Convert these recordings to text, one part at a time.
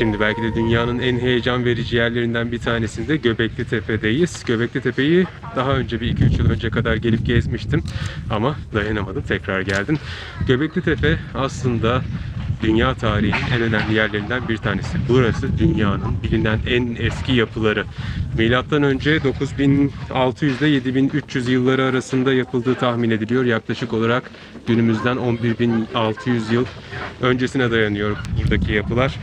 Şimdi belki de dünyanın en heyecan verici yerlerinden bir tanesinde Göbekli Tepe'deyiz. Göbekli Tepe'yi daha önce bir 2-3 yıl önce kadar gelip gezmiştim ama dayanamadım tekrar geldim. Göbekli Tepe aslında dünya tarihinin en önemli yerlerinden bir tanesi. Burası dünyanın bilinen en eski yapıları. Milattan önce 9600 ile 7300 yılları arasında yapıldığı tahmin ediliyor. Yaklaşık olarak günümüzden 11600 yıl öncesine dayanıyor buradaki yapılar.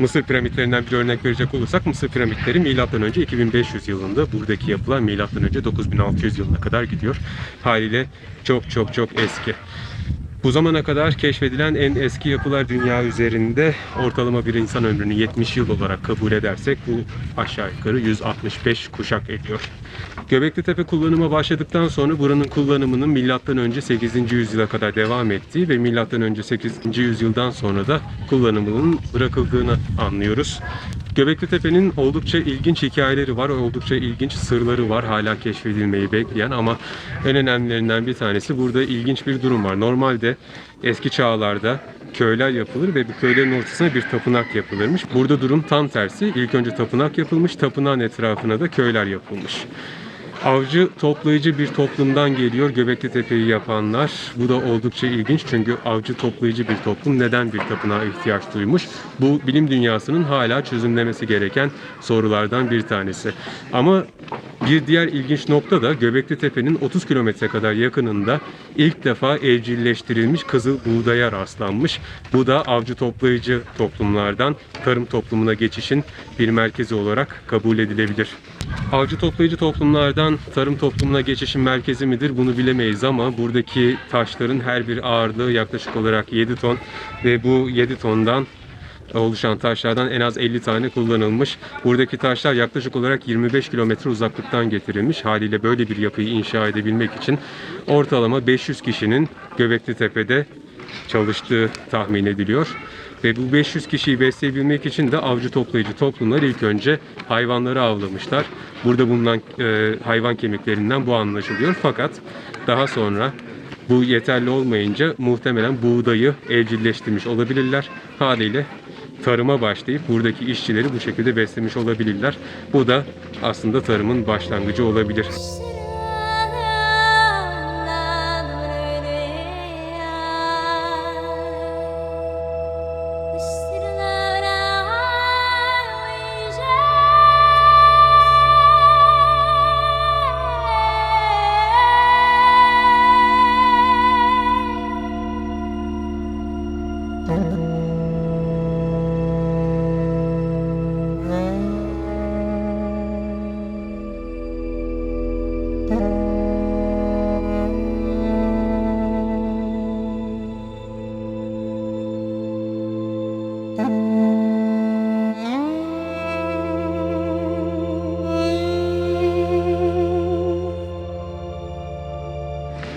Mısır piramitlerinden bir örnek verecek olursak Mısır piramitleri milattan önce 2500 yılında buradaki yapılar milattan önce 9600 yılına kadar gidiyor. Haliyle çok çok çok eski. Bu zamana kadar keşfedilen en eski yapılar dünya üzerinde ortalama bir insan ömrünü 70 yıl olarak kabul edersek bu aşağı yukarı 165 kuşak ediyor. Göbekli Tepe kullanıma başladıktan sonra buranın kullanımının milattan önce 8. yüzyıla kadar devam ettiği ve milattan önce 8. yüzyıldan sonra da kullanımının bırakıldığını anlıyoruz. Göbekli Tepe'nin oldukça ilginç hikayeleri var, oldukça ilginç sırları var hala keşfedilmeyi bekleyen ama en önemlilerinden bir tanesi burada ilginç bir durum var. Normalde eski çağlarda köyler yapılır ve bu köylerin ortasına bir tapınak yapılırmış. Burada durum tam tersi. İlk önce tapınak yapılmış, tapınağın etrafına da köyler yapılmış. Avcı toplayıcı bir toplumdan geliyor Göbekli Tepe'yi yapanlar. Bu da oldukça ilginç çünkü avcı toplayıcı bir toplum neden bir tapınağa ihtiyaç duymuş? Bu bilim dünyasının hala çözümlemesi gereken sorulardan bir tanesi. Ama bir diğer ilginç nokta da Göbekli Tepe'nin 30 kilometre kadar yakınında ilk defa evcilleştirilmiş kızıl buğdaya rastlanmış. Bu da avcı toplayıcı toplumlardan tarım toplumuna geçişin bir merkezi olarak kabul edilebilir. Avcı toplayıcı toplumlardan tarım toplumuna geçişin merkezi midir bunu bilemeyiz ama buradaki taşların her bir ağırlığı yaklaşık olarak 7 ton ve bu 7 tondan oluşan taşlardan en az 50 tane kullanılmış. Buradaki taşlar yaklaşık olarak 25 kilometre uzaklıktan getirilmiş. Haliyle böyle bir yapıyı inşa edebilmek için ortalama 500 kişinin Göbekli Tepe'de çalıştığı tahmin ediliyor. Ve bu 500 kişiyi besleyebilmek için de avcı toplayıcı toplumlar ilk önce hayvanları avlamışlar. Burada bulunan e, hayvan kemiklerinden bu anlaşılıyor. Fakat daha sonra bu yeterli olmayınca muhtemelen buğdayı evcilleştirmiş olabilirler. Haliyle tarıma başlayıp buradaki işçileri bu şekilde beslemiş olabilirler. Bu da aslında tarımın başlangıcı olabilir.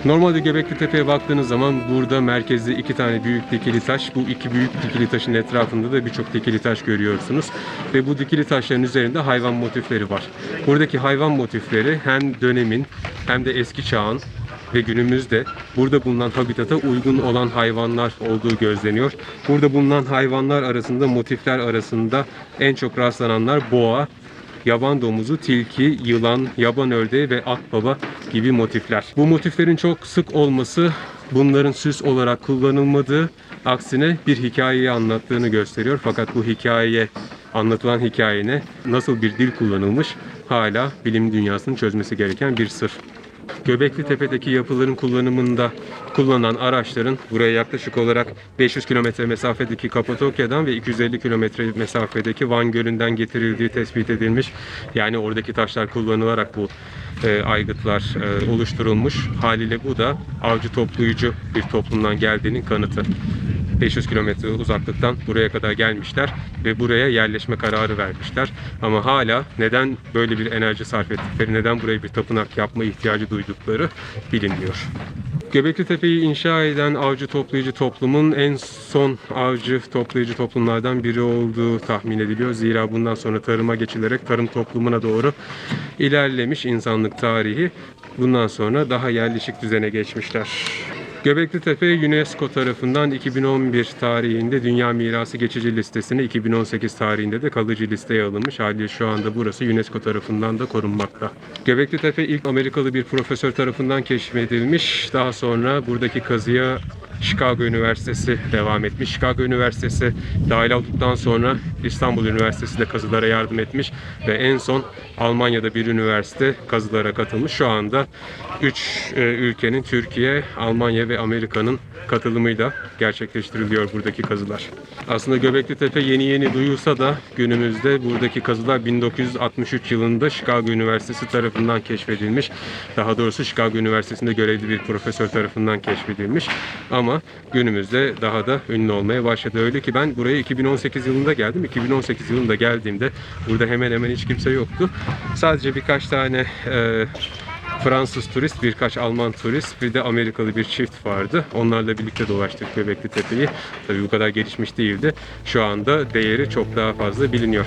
Normalde Göbekli Tepe'ye baktığınız zaman burada merkezde iki tane büyük dikili taş. Bu iki büyük dikili taşın etrafında da birçok dikili taş görüyorsunuz. Ve bu dikili taşların üzerinde hayvan motifleri var. Buradaki hayvan motifleri hem dönemin hem de eski çağın ve günümüzde burada bulunan habitata uygun olan hayvanlar olduğu gözleniyor. Burada bulunan hayvanlar arasında motifler arasında en çok rastlananlar boğa, yaban domuzu, tilki, yılan, yaban ördeği ve akbaba gibi motifler. Bu motiflerin çok sık olması bunların süs olarak kullanılmadığı aksine bir hikayeyi anlattığını gösteriyor. Fakat bu hikayeye anlatılan hikayene nasıl bir dil kullanılmış hala bilim dünyasının çözmesi gereken bir sır. Göbekli Tepe'deki yapıların kullanımında kullanılan araçların buraya yaklaşık olarak 500 kilometre mesafedeki Kapadokya'dan ve 250 kilometre mesafedeki Van Gölü'nden getirildiği tespit edilmiş. Yani oradaki taşlar kullanılarak bu e, aygıtlar e, oluşturulmuş. Haliyle bu da avcı toplayıcı bir toplumdan geldiğinin kanıtı. 500 kilometre uzaklıktan buraya kadar gelmişler ve buraya yerleşme kararı vermişler. Ama hala neden böyle bir enerji sarf ettikleri, neden buraya bir tapınak yapma ihtiyacı duydukları bilinmiyor. Göbekli Tepe'yi inşa eden avcı toplayıcı toplumun en son avcı toplayıcı toplumlardan biri olduğu tahmin ediliyor. Zira bundan sonra tarıma geçilerek tarım toplumuna doğru ilerlemiş insanlık tarihi. Bundan sonra daha yerleşik düzene geçmişler. Göbekli Tepe UNESCO tarafından 2011 tarihinde Dünya Mirası geçici listesine 2018 tarihinde de kalıcı listeye alınmış. Haliyle şu anda burası UNESCO tarafından da korunmakta. Göbekli Tepe ilk Amerikalı bir profesör tarafından keşfedilmiş. Daha sonra buradaki kazıya Chicago Üniversitesi devam etmiş. Chicago Üniversitesi dahil olduktan sonra İstanbul Üniversitesi de kazılara yardım etmiş ve en son Almanya'da bir üniversite kazılara katılmış. Şu anda 3 ülkenin Türkiye, Almanya ve Amerika'nın katılımıyla gerçekleştiriliyor buradaki kazılar. Aslında Göbekli Tepe yeni yeni duyulsa da günümüzde buradaki kazılar 1963 yılında Chicago Üniversitesi tarafından keşfedilmiş. Daha doğrusu Chicago Üniversitesi'nde görevli bir profesör tarafından keşfedilmiş. Ama günümüzde daha da ünlü olmaya başladı. Öyle ki ben buraya 2018 yılında geldim. 2018 yılında geldiğimde burada hemen hemen hiç kimse yoktu. Sadece birkaç tane e, Fransız turist, birkaç Alman turist, bir de Amerikalı bir çift vardı. Onlarla birlikte dolaştık Göbekli Tepe'yi. Tabii bu kadar gelişmiş değildi. Şu anda değeri çok daha fazla biliniyor.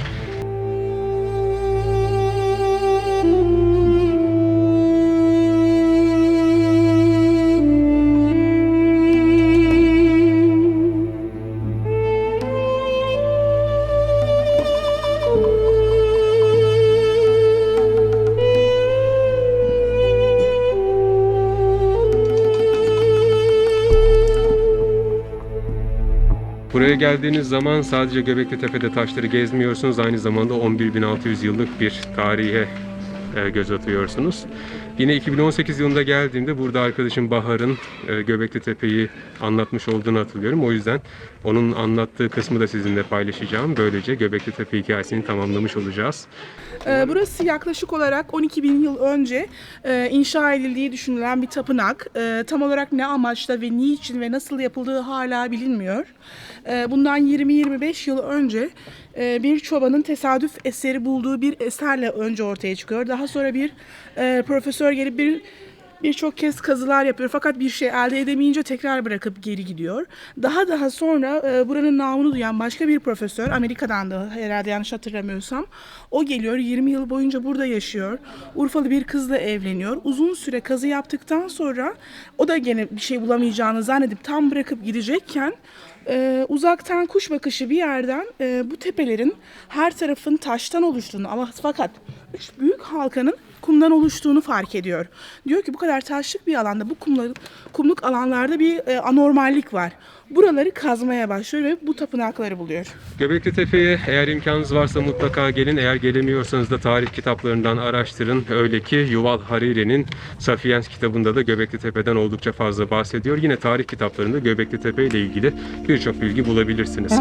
Buraya geldiğiniz zaman sadece Göbekli Tepe'de taşları gezmiyorsunuz. Aynı zamanda 11.600 yıllık bir tarihe e, göz atıyorsunuz. Yine 2018 yılında geldiğimde burada arkadaşım Bahar'ın e, Göbekli Tepe'yi anlatmış olduğunu hatırlıyorum. O yüzden onun anlattığı kısmı da sizinle paylaşacağım. Böylece Göbekli Tepe hikayesini tamamlamış olacağız. Ee, Burası yaklaşık olarak 12 bin yıl önce e, inşa edildiği düşünülen bir tapınak. E, Tam olarak ne amaçla ve niçin ve nasıl yapıldığı hala bilinmiyor. E, Bundan 20-25 yıl önce e, bir çobanın tesadüf eseri bulduğu bir eserle önce ortaya çıkıyor. Daha sonra bir e, profesör gelip bir birçok kez kazılar yapıyor fakat bir şey elde edemeyince tekrar bırakıp geri gidiyor. Daha daha sonra e, buranın namını duyan başka bir profesör Amerika'dan da herhalde yanlış hatırlamıyorsam o geliyor 20 yıl boyunca burada yaşıyor. Urfalı bir kızla evleniyor. Uzun süre kazı yaptıktan sonra o da gene bir şey bulamayacağını zannedip tam bırakıp gidecekken e, uzaktan kuş bakışı bir yerden e, bu tepelerin her tarafın taştan oluştuğunu ama fakat üç büyük halkanın kumdan oluştuğunu fark ediyor. Diyor ki bu kadar taşlık bir alanda bu kumların kumluk alanlarda bir e, anormallik var. Buraları kazmaya başlıyor ve bu tapınakları buluyor. Göbekli Tepe'ye eğer imkanınız varsa mutlaka gelin. Eğer gelemiyorsanız da tarih kitaplarından araştırın. Öyle ki Yuval Hariri'nin Sapiens kitabında da Göbekli Tepe'den oldukça fazla bahsediyor. Yine tarih kitaplarında Göbekli Tepe ile ilgili birçok bilgi bulabilirsiniz.